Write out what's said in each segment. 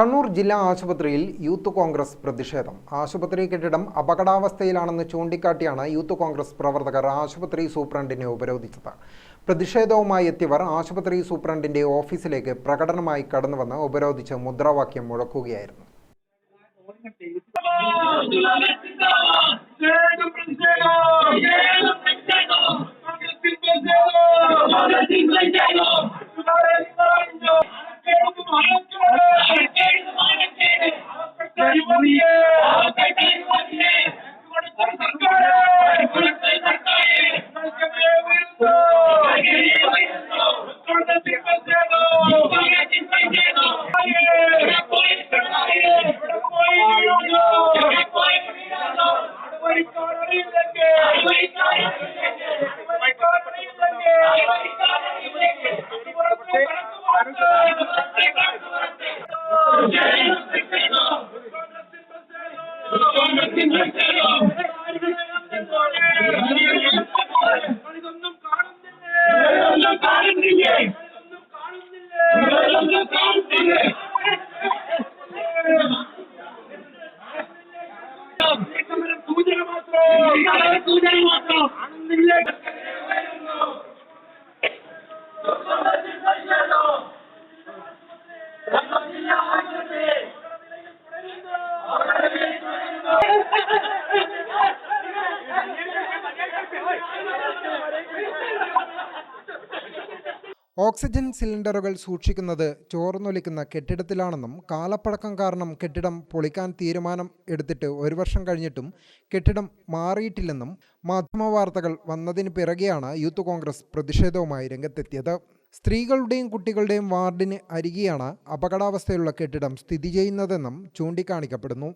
കണ്ണൂർ ജില്ലാ ആശുപത്രിയിൽ യൂത്ത് കോൺഗ്രസ് പ്രതിഷേധം. ആശുപത്രി കെട്ടിടം അപകടാവസ്ഥയിലാണെന്ന് ചൂണ്ടിക്കാട്ടിയാണ് യൂത്ത് കോൺഗ്രസ് പ്രവർത്തകർ ആശുപത്രി സൂപ്രണ്ടിനെ ഉപരോധിച്ചത്. പ്രതിഷേധവുമായി എത്തിയവർ ആശുപത്രി സൂപ്രണ്ടിന്റെ ഓഫീസിലേക്ക് പ്രകടനമായി കടന്നുവന്ന് ഉപരോധിച്ച് മുദ്രാവാക്യം മുഴക്കുകയായിരുന്നു. அந்த ഓക്സിജൻ സിലിണ്ടറുകൾ സൂക്ഷിക്കുന്നത് ചോർന്നൊലിക്കുന്ന കെട്ടിടത്തിലാണെന്നും കാലപ്പഴക്കം കാരണം കെട്ടിടം പൊളിക്കാൻ തീരുമാനം എടുത്തിട്ട് ഒരു വർഷം കഴിഞ്ഞിട്ടും കെട്ടിടം മാറിയിട്ടില്ലെന്നും മാധ്യമവാർത്തകൾ വന്നതിന് പിറകെയാണ് യൂത്ത് കോൺഗ്രസ് പ്രതിഷേധവുമായി രംഗത്തെത്തിയത്. സ്ത്രീകളുടെയും കുട്ടികളുടെയും വാർഡിന് അരികെയാണ് അപകടാവസ്ഥയുള്ള കെട്ടിടം സ്ഥിതി ചെയ്യുന്നതെന്നും ചൂണ്ടിക്കാണിക്കപ്പെടുന്നു.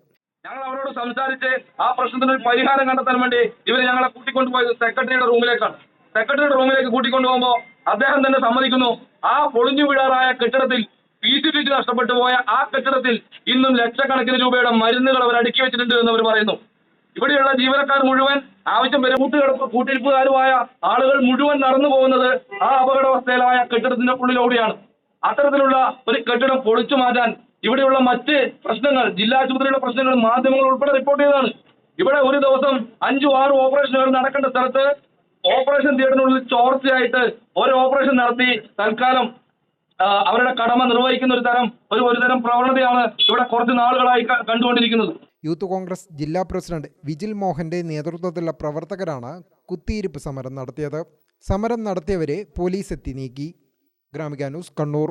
ഞങ്ങൾ അവരോട് സംസാരിച്ച് ആ പ്രശ്നത്തിന് ഒരു പരിഹാരം കണ്ടെത്താൻ വേണ്ടി ഇവർ ഞങ്ങളെ കൂട്ടിക്കൊണ്ടുപോയത് സെക്രട്ടറിയുടെ റൂമിലേക്കാണ്. സെക്രട്ടറിയുടെ റൂമിലേക്ക് കൂട്ടിക്കൊണ്ടുപോകുമ്പോൾ അദ്ദേഹം തന്നെ സമ്മതിക്കുന്നു. ആ പൊളിഞ്ഞു വീഴാറായ കെട്ടിടത്തിൽ പി സി ടി നഷ്ടപ്പെട്ടു പോയ ആ കെട്ടിടത്തിൽ ഇന്നും ലക്ഷക്കണക്കിന് രൂപയുടെ മരുന്നുകൾ അവർ അടുക്കി വെച്ചിട്ടുണ്ട് എന്ന് അവർ പറയുന്നു. ഇവിടെയുള്ള ജീവനക്കാർ മുഴുവൻ ആവശ്യം വരെ. കൂട്ടുകിടപ്പ് കൂട്ടിരിപ്പുകാരുമായ ആളുകൾ മുഴുവൻ നടന്നു പോകുന്നത് ആ അപകടാവസ്ഥയിലായ കെട്ടിടത്തിന്റെ ഉള്ളിലൂടെയാണ് അത്തരത്തിലുള്ള ഒരു കെട്ടിടം പൊളിച്ചു മാറ്റാൻ ഇവിടെയുള്ള മറ്റ് പ്രശ്നങ്ങൾ ജില്ലാ ആശുപത്രിയുടെ പ്രശ്നങ്ങൾ മാധ്യമങ്ങൾ ഉൾപ്പെടെ റിപ്പോർട്ട് ചെയ്തതാണ്. ഇവിടെ ഒരു ദിവസം അഞ്ചു ആറ് ഓപ്പറേഷനുകൾ നടക്കേണ്ട സ്ഥലത്ത് ഓപ്പറേഷൻ തിയേറ്ററിനുള്ളിൽ ചോർച്ചയായിട്ട് ഒരു ഓപ്പറേഷൻ നടത്തി തൽക്കാലം അവരുടെ കടമ നിർവഹിക്കുന്ന ഒരു തരം ഒരു ഒരു തരം പ്രവണതയാണ് ഇവിടെ കുറച്ച് നാളുകളായി കണ്ടുകൊണ്ടിരിക്കുന്നത്. യൂത്ത് കോൺഗ്രസ് ജില്ലാ പ്രസിഡന്റ് വിജിൽ മോഹന്റെ നേതൃത്വത്തിലുള്ള പ്രവർത്തകരാണ് കുത്തിയിരിപ്പ് സമരം നടത്തിയത്. സമരം നടത്തിയവരെ പോലീസ് എത്തി നീക്കി. Gramika news Kannur.